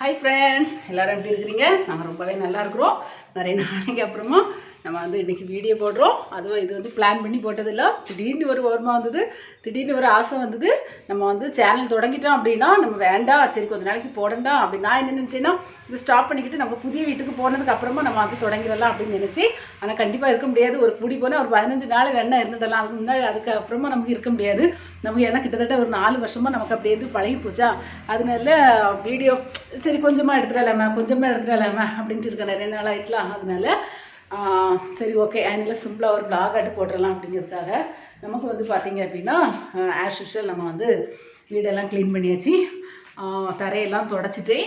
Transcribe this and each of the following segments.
Hi friends எல்லாரும் எப்படி இருக்கிறீங்க? நாங்கள் ரொம்பவே நல்லா இருக்கிறோம். நிறைய நாளைக்கு அப்புறமா நம்ம வந்து இன்றைக்கி வீடியோ போடுறோம். அதுவும் இது வந்து பிளான் பண்ணி போட்டதில்ல. திடீர்னு ஒரு ஓர்மா வந்தது. திடீர்னு ஒரு ஆசை வந்தது. நம்ம வந்து சேனல் தொடங்கிட்டோம் அப்படின்னா நம்ம வேண்டாம். சரி கொஞ்ச நாளைக்கு போடண்டாம் அப்படி நான் என்ன நினச்சேன்னா இது ஸ்டாப் பண்ணிக்கிட்டு நம்ம புதிய வீட்டுக்கு போனதுக்கு அப்புறமா நம்ம வந்து தொடங்கிடலாம் அப்படின்னு நினச்சி ஆனால் கண்டிப்பாக இருக்க முடியாது. ஒரு கூடி போனால் ஒரு பதினஞ்சு நாள் வேணா இருந்துடலாம். அதுக்கு முன்னாடி அதுக்கு அப்புறமா நமக்கு இருக்க முடியாது. நமக்கு ஏன்னா கிட்டத்தட்ட ஒரு நாலு வருஷமாக நமக்கு அப்படியே இருந்து பழகி போச்சா அதனால வீடியோ சரி கொஞ்சமாக எடுத்துடலாமா கொஞ்சமாக எடுத்துடலாமா அப்படின்ட்டு இருக்கேன் நிறைய நாள் ஆகிட்டலாம் அதனால சரி ஓகே அதனால சிம்பிளாக ஒரு பிளாக் ஆட்டு போட்டுடலாம் அப்படிங்கிறதுக்காக நமக்கு வந்து பார்த்தீங்க அப்படின்னா ஆஸ் யூஷுவல் நம்ம வந்து வீடெல்லாம் க்ளீன் பண்ணியாச்சு. தரையெல்லாம் தொடச்சிட்டு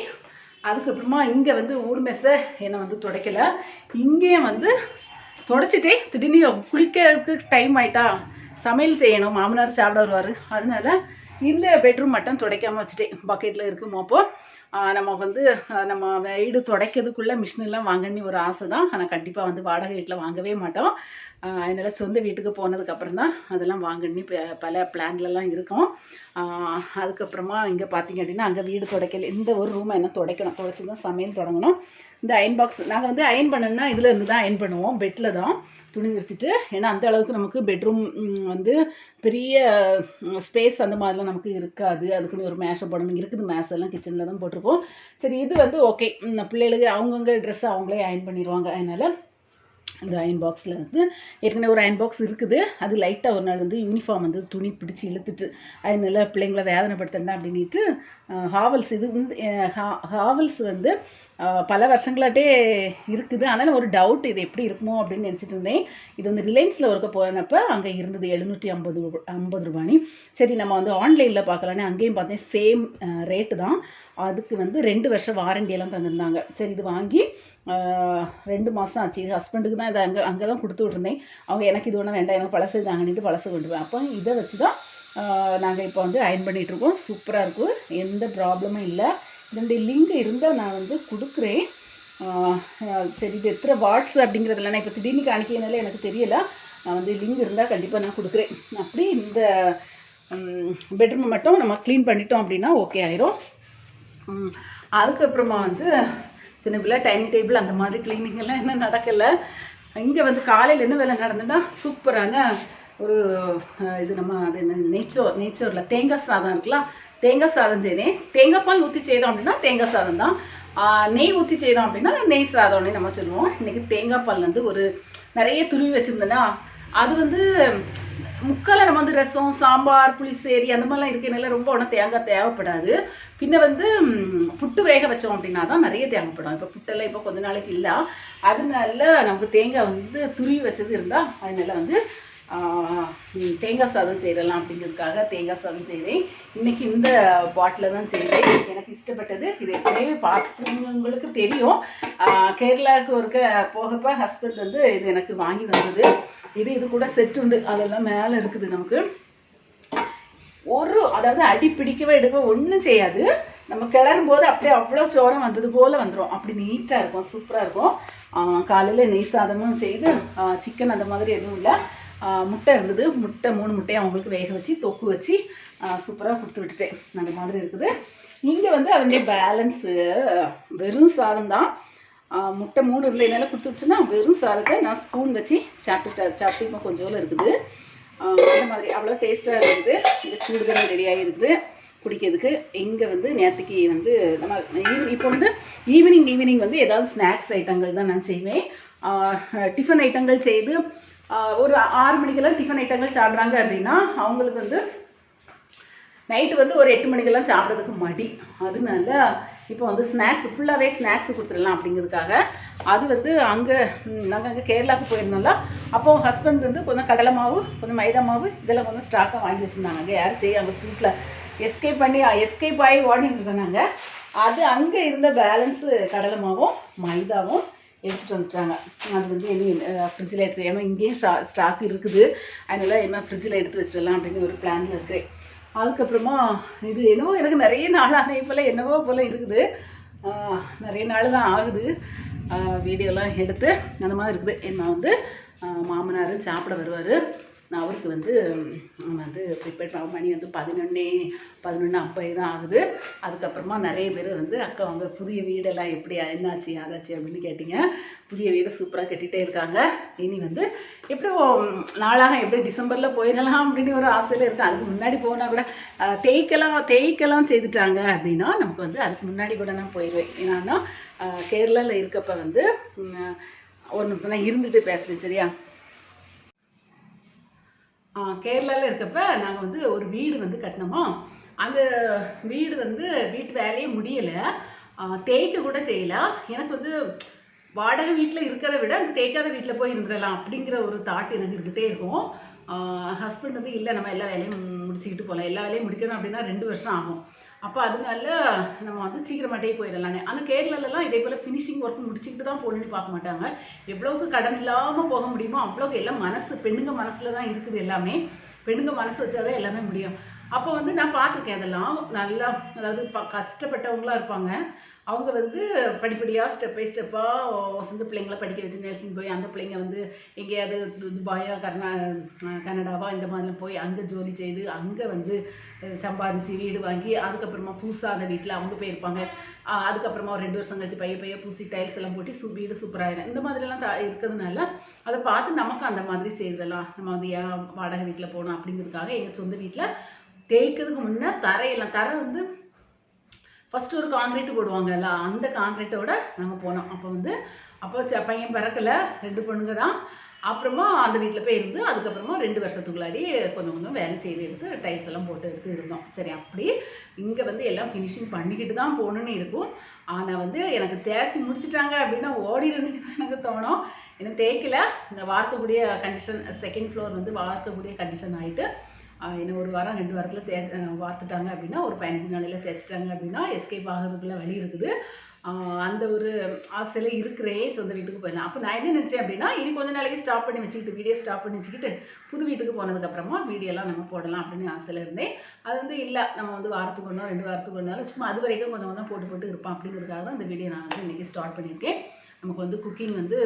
அதுக்கப்புறமா இங்கே வந்து ஊர் மெஸ்ஸை என்னை வந்து துடைக்கலை. இங்கேயும் வந்து தொடச்சிட்டே திடீர்னு குளிக்கிறதுக்கு டைம் ஆயிட்டா சமையல் செய்யணும் மாமனார் சாப்பிட வருவார். அதனால இந்த பெட்ரூம் மட்டும் துடைக்காமல் வச்சுட்டேன் பக்கெட்டில் இருக்குமோ அப்போது நம்ம வந்து நம்ம வீடு துடைக்கிறதுக்குள்ளே மிஷினெல்லாம் வாங்கணும்னு ஒரு ஆசை தான் ஆனால் கண்டிப்பாக வந்து வாடகை வீட்டில் வாங்கவே மாட்டோம். அதனால் சொந்த வீட்டுக்கு போனதுக்கப்புறம் தான் அதெல்லாம் வாங்கணும்னு பல பிளான்லலாம் இருக்கும். அதுக்கப்புறமா இங்கே பார்த்தீங்க அப்படின்னா அங்கே வீடு துடைக்கல இந்த ஒரு ரூமை என்ன துடைக்கணும்? துடைச்சி தான் சமையல் தொடங்கணும். இந்த அயன் பாக்ஸ் நாங்கள் வந்து அயன் பண்ணோம்னா இதில் இருந்து தான் அயன் பண்ணுவோம். பெட்டில் தான் துணி விரிச்சிட்டு. ஏன்னா அந்த அளவுக்கு நமக்கு பெட்ரூம் வந்து பெரிய ஸ்பேஸ் அந்த மாதிரிலாம் நமக்கு இருக்காது. அதுக்குன்னு ஒரு மேஷை போடணும் இருக்குது மேஷெல்லாம் கிச்சனில் தான் போட்டிருக்கோம் சரி இது வந்து ஓகே பிள்ளைகளுக்கு அவங்கவுங்க ட்ரெஸ்ஸை அவங்களே அயன் பண்ணிடுவாங்க அதனால் இந்த அயன் பாக்ஸில் வந்து ஏற்கனவே ஒரு அயன் பாக்ஸ் இருக்குது. அது லைட்டாக ஒரு நாள் வந்து யூனிஃபார்ம் வந்து துணி பிடிச்சி இழுத்துட்டு அதனால பிள்ளைங்கள வேதனைப்படுத்தண்டா அப்படின்ட்டு ஹாவல்ஸ் இது வந்து ஹா- ஹாவல்ஸ் வந்து பல வருஷங்களாட்டே இருக்குது. ஆனால் ஒரு டவுட் இது எப்படி இருக்குமோ அப்படின்னு நினச்சிட்டு இருந்தேன். இது வந்து ரிலையன்ஸில் இருக்க போனப்போ அங்கே இருந்தது எழுநூற்றி ஐம்பது ஐம்பது ரூபானி. சரி நம்ம வந்து ஆன்லைனில் பார்க்கலான்னு அங்கேயும் பார்த்தேன். சேம் ரேட்டு தான். அதுக்கு வந்து ரெண்டு வருஷம் வாரண்டியெல்லாம் தந்திருந்தாங்க. சரி இது வாங்கி ரெண்டு மாதம் ஆச்சு. ஹஸ்பண்டுக்கு தான் இதை அங்கே அங்கே தான் கொடுத்து விட்ருந்தேன் அவங்க எனக்கு இது ஒன்றும் வேண்டாம். எனக்கு பழசு தாங்கன்னுட்டு பழசு கொண்டு அப்போ இதை வச்சு தான் நாங்கள் இப்போ வந்து அயன் பண்ணிகிட்ருக்கோம் சூப்பராக இருக்கும் எந்த ப்ராப்ளமும் இல்லை. இதனுடைய லிங்க் இருந்தால் நான் வந்து கொடுக்குறேன். சரி இது எத்தனை வாட்ஸ் அப்படிங்கிறதுல நான் இப்போ திடீர்னு காணிக்கிறதுனால எனக்கு தெரியல. நான் வந்து லிங்க் இருந்தால் கண்டிப்பாக நான் கொடுக்குறேன். அப்படி இந்த பெட்ரூமை மட்டும் நம்ம க்ளீன் பண்ணிட்டோம் அப்படின்னா ஓகே ஆயிரும். அதுக்கப்புறமா வந்து சின்ன பிள்ளை டைனிங் டேபிள் அந்த மாதிரி cleaning எல்லாம் இன்னும் நடக்கலை. இங்கே வந்து காலையில் வேலை நடந்துன்னா சூப்பரான ஒரு இது நம்ம அது என்ன நேச்சர் நேச்சரில் தேங்காய் சாதம் இருக்கலாம் தேங்காய் சாதம் செய்தேன். தேங்காய் பால் ஊற்றி செய்தோம் அப்படின்னா தேங்காய் சாதம் தான். நெய் ஊற்றி செய்தோம் அப்படின்னா நெய் சாதம்னு நம்ம சொல்லுவோம். இன்றைக்கி தேங்காய் பால் வந்து ஒரு நிறைய துருவி வச்சுருந்தேன்னா அது வந்து முக்கால நம்ம வந்து ரசம் சாம்பார் புளிசேரி அந்த மாதிரிலாம் இருக்கிறனால ரொம்ப ஒன்றும் தேங்காய் தேவைப்படாது. பின்ன வந்து புட்டு வேக வச்சோம் அப்படின்னா தான் நிறைய தேவைப்படும். இப்போ புட்டெல்லாம் இப்போ கொஞ்ச நாளைக்கு இல்லை. அதனால நமக்கு தேங்காய் வந்து துருவி வச்சது இருந்தால் அதனால வந்து தேங்காய் சாதம் செய்கிறலாம் அப்படிங்கிறதுக்காக தேங்காய் சாதம் செய்தேன் இன்றைக்கி இந்த பாட்டில் தான் செய்தேன் எனக்கு இஷ்டப்பட்டது. இது ஏற்கனவே பார்த்துங்களுக்கு தெரியும். கேரளாவுக்கு ஒருக்க போகப்ப ஹஸ்பண்ட் வந்து இது எனக்கு வாங்கி வந்தது இது இது கூட செட் உண்டு. அதெல்லாம் மேலே இருக்குது நமக்கு. ஒரு அதாவது அடி பிடிக்கவே எடுக்கவே ஒன்றும் செய்யாது. நம்ம கிளறும் போது அப்படியே அவ்வளோ சோரம் வந்தது போல் வந்துடும் அப்படி நீட்டாக இருக்கும். சூப்பராக இருக்கும். காலையில் நெய் சாதமும் செய்து சிக்கன் அந்த மாதிரி எதுவும் இல்லை. முட்டை இருந்தது. முட்டை மூணு முட்டையை அவங்களுக்கு வேக வச்சு தொக்கு வச்சு சூப்பராக கொடுத்து விட்டுட்டேன். அந்த மாதிரி இருக்குது. இங்கே வந்து அதனுடைய பேலன்ஸு வெறும் சாதம் தான். முட்டை மூணு இருந்ததுனால கொடுத்து விட்டுச்சுன்னா வெறும் சாதத்தை நான் ஸ்பூன் வச்சு சாப்பிட்டு சாப்பிட்டு கொஞ்சோல இருக்குது. அந்த மாதிரி அவ்வளோ டேஸ்ட்டாக இருக்குது. இந்த சூடு தண்ணி ரெடியாக இருக்குது குடிக்கிறதுக்கு. இங்கே வந்து நேற்றுக்கு வந்து நம்ம ஈவினிங் இப்போ வந்து ஈவினிங் ஈவினிங் வந்து ஏதாவது ஸ்நாக்ஸ் ஐட்டங்கள் தான் நான் செய்வேன். டிஃபன் ஐட்டங்கள் செய்து ஒரு ஆறு மணிக்கெல்லாம் டிஃபன் ஐட்டங்கள் சாப்பிட்றாங்க அப்படின்னா அவங்களுக்கு வந்து நைட்டு வந்து ஒரு எட்டு மணிக்கெல்லாம் சாப்பிட்றதுக்கு மடி. அதனால இப்போ வந்து ஸ்நாக்ஸ் ஃபுல்லாகவே ஸ்நாக்ஸ் கொடுத்துடலாம் அப்படிங்கிறதுக்காக. அது வந்து அங்கே நாங்கள் அங்கே கேரளாவுக்கு போயிருந்தோம்ல அப்போ ஹஸ்பண்ட் வந்து கொஞ்சம் கடலை மாவு கொஞ்சம் மைதா மாவு இதெல்லாம் கொஞ்சம் ஸ்டாக்காக வாங்கி வச்சுருந்தாங்க. அங்கே யார் செய்ய அவங்க சூட்டில் எஸ்கேப் பண்ணி எஸ்கேப் ஆகி ஓடிட்டு இருந்தாங்க அது அங்கே இருந்த பேலன்ஸு கடலை மாவும் மைதாவும் எடுத்துகிட்டு வந்துட்டாங்க அது வந்து என்ன ஃப்ரிட்ஜில் எடுத்து ஏன்னா இங்கேயும் ஸ்டா ஸ்டாக் இருக்குது. அதனால என்ன ஃப்ரிட்ஜில் எடுத்து வச்சிடலாம் அப்படின்னு ஒரு பிளானில் இருக்கிறேன் அதுக்கப்புறமா இது என்னவோ எனக்கு நிறைய நாள் ஆனே போல் என்னவோ போல் இருக்குது. நிறைய நாள் தான் ஆகுது. வீடியோலாம் எடுத்து அந்த மாதிரி இருக்குது. என்ன வந்து மாமனார் சாப்பிட வருவார். நான் அவருக்கு வந்து வந்து ப்ரிப்பேர் பண்ண மணி வந்து பதினொன்னே பதினொன்று ஐம்பது தான் ஆகுது. அதுக்கப்புறமா நிறைய பேர் வந்து அக்கா அவங்க புதிய வீடெல்லாம் எப்படி என்னாச்சு அதாச்சு அப்படின்னு கேட்டிங்க. புதிய வீடு சூப்பராக கட்டிகிட்டே இருக்காங்க. இனி வந்து எப்படியோ நாளாக எப்படி டிசம்பரில் போயிடலாம் அப்படின்னு ஒரு ஆசையில் இருக்குது அதுக்கு முன்னாடி போனால் கூட தேய்க்கலாம் தேய்க்கலாம் செய்துட்டாங்க அப்படின்னா நமக்கு வந்து அதுக்கு முன்னாடி கூட நான் போயிடுவேன் ஏன்னா கேரளாவில் இருக்கப்ப வந்து ஒரு நிமிஷம் நான் இருந்துட்டு பேசுகிறேன் சரியா? கேரளாவில் இருக்கப்ப நாங்கள் வந்து ஒரு வீடு வந்து கட்டினோமா. அந்த வீடு வந்து வீட்டு வேலையே முடியலை. தேய்க்க கூட செய்யலாம் எனக்கு வந்து வாடகை வீட்டில் இருக்கிறத விட அந்த தேய்க்காத வீட்டில் போய் இருந்துடலாம் அப்படிங்கிற ஒரு தாட் எனக்கு இருந்துகிட்டே இருக்கும். ஹஸ்பண்ட் வந்து இல்லை நம்ம எல்லா வேலையும் முடிச்சுக்கிட்டு போகலாம் எல்லா வேலையும் முடிக்கணும் அப்படின்னா ரெண்டு வருஷம் ஆகும். அப்போ அதனால நம்ம வந்து சீக்கிரமாட்டே போயிடலான்னு ஆனால் கேரளாலலாம் இதே போல் ஃபினிஷிங் ஒர்க் முடிச்சுக்கிட்டு தான் போகணுன்னு பார்க்க மாட்டாங்க. எவ்வளவுக்கு கடன் இல்லாமல் போக முடியுமோ அவ்வளோக்கு எல்லாம் மனசு பெண்ணுங்க மனசில் தான் இருக்குது எல்லாமே. பெண்ணுங்க மனசு வச்சாதான் எல்லாமே முடியும். அப்போ வந்து நான் பார்த்துருக்கேன் அதெல்லாம். நல்லா அதாவது ப கஷ்டப்பட்டவங்களா இருப்பாங்க. அவங்க வந்து படிப்படியாக ஸ்டெப் பை ஸ்டெப்பாக வசந்த பிள்ளைங்கள படிக்க வச்சு நர்சிங் போய் அந்த பிள்ளைங்க வந்து எங்கேயாவது துபாயா கர்நா கனடாவா இந்த மாதிரிலாம் போய் அங்கே ஜோலி செய்து அங்கே வந்து சம்பாதிச்சு வீடு வாங்கி அதுக்கப்புறமா புதுசாக அந்த வீட்டில் அவங்க போயிருப்பாங்க. அதுக்கப்புறமா ஒரு ரெண்டு வருஷம் கழிச்சு பைய பைய பூசி டைல்ஸ் எல்லாம் போட்டு சு வீடு சூப்பராகிடும் இந்த மாதிரிலாம் த இருக்கிறதுனால அதை பார்த்து நமக்கு அந்த மாதிரி செய்திடலாம். நம்ம வந்து ஏன் வாடகை வீட்டில் போகணும்? அப்படிங்கிறதுக்காக எங்கள் சொந்த வீட்டில் தேய்க்கிறதுக்கு முன்னே தரையெல்லாம் தரை வந்து ஃபஸ்ட்டு ஒரு காங்கிரீட் போடுவாங்கல்ல அந்த காங்கிரீட்டோட நாங்கள் போனோம். அப்போ வந்து அப்போ ச- பையன் பிறக்கல ரெண்டு பொண்ணுங்க தான். அப்புறமா அந்த வீட்டில் போய் இருந்து அதுக்கப்புறமா ரெண்டு வருஷத்துக்குள்ளாடி கொஞ்சம் கொஞ்சம் வேலை செய்து எடுத்து டைல்ஸ் எல்லாம் போட்டு எடுத்து இருந்தோம். சரி அப்படி இங்கே வந்து எல்லாம் ஃபினிஷிங் பண்ணிக்கிட்டு தான் போகணுன்னு இருக்கும். ஆனால் வந்து எனக்கு தேய்ச்சி முடிச்சிட்டாங்க அப்படின்னா ஓடிடுன்னு தான் எனக்கு தோணும். இன்னும் தேய்க்கல. இந்த வார்க்கக்கூடிய கண்டிஷன் செகண்ட் ஃப்ளோர் வந்து வார்க்கக்கூடிய கண்டிஷன் ஆகிட்டு என்ன ஒரு வாரம் ரெண்டு வாரத்தில் தே வார்த்துட்டாங்க அப்படின்னா ஒரு பதினஞ்சு நாளையில் தேய்ச்சிட்டாங்க அப்படின்னா எஸ்கேப் ஆகிறதுக்குள்ள வழி இருக்குது. அந்த ஒரு ஆசையில் இருக்கிறே சொந்த வீட்டுக்கு போயிடலாம். அப்போ நான் என்ன நினச்சேன் அப்படின்னா இனி கொஞ்ச நாளைக்கு ஸ்டாப் பண்ணி வச்சுக்கிட்டு வீடியோ ஸ்டாப் பண்ணி வச்சுக்கிட்டு புது வீட்டுக்கு போனதுக்கப்புறமா வீடியோலாம் நம்ம போடலாம் அப்படின்னு ஆசையில் இருந்தேன். அது வந்து இல்லை நம்ம வந்து வாரத்துக்கு ஒன்றோ ரெண்டு வாரத்துக்கு ஒன்றாலும் சும்மா அது வரைக்கும் கொஞ்சம் கொஞ்சம் போட்டு போட்டு இருப்பான் அப்படிங்கிறதுக்காக தான் இந்த வீடியோ நான் வந்து இன்றைக்கி ஸ்டார்ட் பண்ணியிருக்கேன். நமக்கு வந்து குக்கிங் வந்து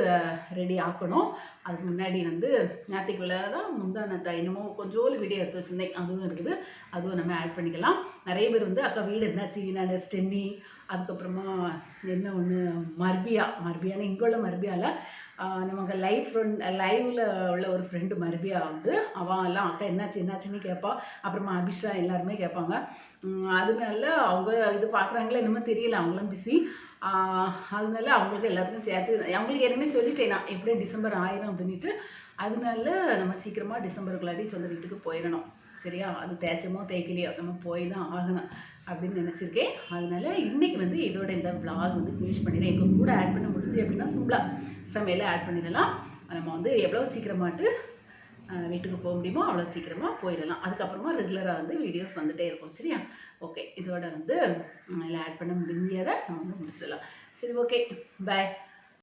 ரெடி ஆக்கணும். அதுக்கு முன்னாடி வந்து ஞாயிற்றுக்குள்ள தான் முந்தானத்தை என்னமோ கொஞ்சோண்டு வீடியோ எடுத்து வச்சுருந்தேன். அதுவும் இருக்குது. அதுவும் நம்ம ஆட் பண்ணிக்கலாம். நிறைய பேர் வந்து அக்கா வீடு என்னாச்சு வீணாட ஸ்டென்னி அதுக்கப்புறமா என்ன ஒன்று மர்பியா. மர்பியான்னு இங்கே உள்ள மர்பியாவில் நமக்கு லைவ் ஃப்ரெண்ட் லைவில் உள்ள ஒரு ஃப்ரெண்டு மர்பியா வந்து அவன் எல்லாம் அக்கா என்னாச்சு என்னாச்சுன்னு கேட்பா. அப்புறமா அபிஷா எல்லாருமே கேட்பாங்க. அதனால அவங்க இது பார்க்குறாங்களே என்னமோ தெரியல. அவங்களும் பிஸி அதனால அவங்களுக்கு எல்லாத்துக்கும் சேர்த்து அவங்களுக்கு ஏற்கனவே சொல்லிட்டேன் நான் எப்படியும் டிசம்பர் ஆயிரும் அப்படின்ட்டு அதனால நம்ம சீக்கிரமாக டிசம்பருக்குள்ளாடி சொந்த வீட்டுக்கு போயிடணும். சரியா? அது தேய்ச்சமோ தேய்க்கலையோ நம்ம போய் தான் ஆகணும் அப்படின்னு நினச்சிருக்கேன். அதனால இன்னைக்கு வந்து இதோட இந்த ப்ளாக் வந்து ஃபினிஷ் பண்ணிடுறேன். எங்கள் கூட ஆட் பண்ண முடிஞ்சு அப்படின்னா சிம்பிளாக சமையலை ஆட் பண்ணிடலாம். நம்ம வந்து எவ்வளோ சீக்கிரமாட்டு வீட்டுக்கு போக முடியுமோ அவ்வளோ சீக்கிரமாக போயிடலாம். அதுக்கப்புறமா ரெகுலராக வந்து வீடியோஸ் வந்துட்டே இருக்கும். சரியா? ஓகே இதோட வந்து இதில் ஆட் பண்ண முடிஞ்சதை நம்ம வந்து முடிச்சிடலாம். சரி ஓகே பாய்